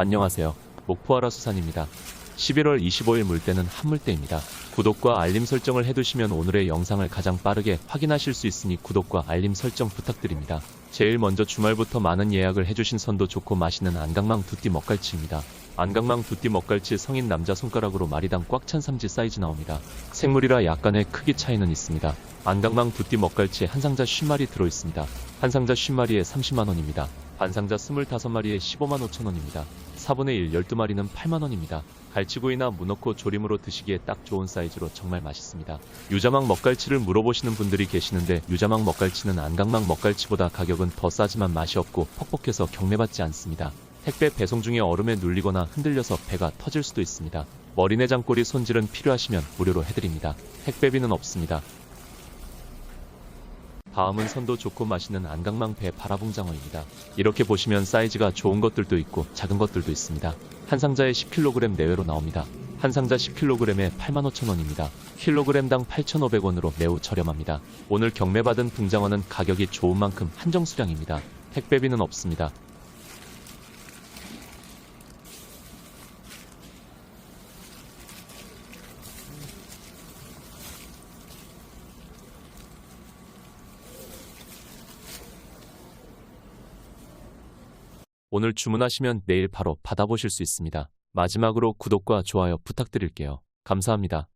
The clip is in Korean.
안녕하세요. 목포하라 수산입니다. 11월 25일 물때는 한물때입니다. 구독과 알림 설정을 해두시면 오늘의 영상을 가장 빠르게 확인하실 수 있으니 구독과 알림 설정 부탁드립니다. 제일 먼저 주말부터 많은 예약을 해주신 선도 좋고 맛있는 안강망 두띠 먹갈치입니다. 안강망 두띠 먹갈치 성인 남자 손가락으로 마리당 꽉 찬 삼지 사이즈 나옵니다. 생물이라 약간의 크기 차이는 있습니다. 안강망 두띠 먹갈치 한 상자 50마리 들어있습니다. 한 상자 50마리에 30만원입니다. 반 상자 25마리에 15만 5천원입니다. 4분의 1 12마리는 8만원입니다. 갈치구이나 무넣고 조림으로 드시기에 딱 좋은 사이즈로 정말 맛있습니다. 유자망 먹갈치를 물어보시는 분들이 계시는데 유자망 먹갈치는 안강망 먹갈치보다 가격은 더 싸지만 맛이 없고 퍽퍽해서 경매받지 않습니다. 택배 배송 중에 얼음에 눌리거나 흔들려서 배가 터질 수도 있습니다. 머리내장꼬리 손질은 필요하시면 무료로 해드립니다. 택배비는 없습니다. 다음은 선도 좋고 맛있는 안강망 배 바라봉장어입니다. 이렇게 보시면 사이즈가 좋은 것들도 있고 작은 것들도 있습니다. 한 상자에 10kg 내외로 나옵니다. 한 상자 10kg에 85,000원입니다. 킬로그램당 8,500원으로 매우 저렴합니다. 오늘 경매받은 붕장어는 가격이 좋은 만큼 한정 수량입니다. 택배비는 없습니다. 오늘 주문하시면 내일 바로 받아보실 수 있습니다. 마지막으로 구독과 좋아요 부탁드릴게요. 감사합니다.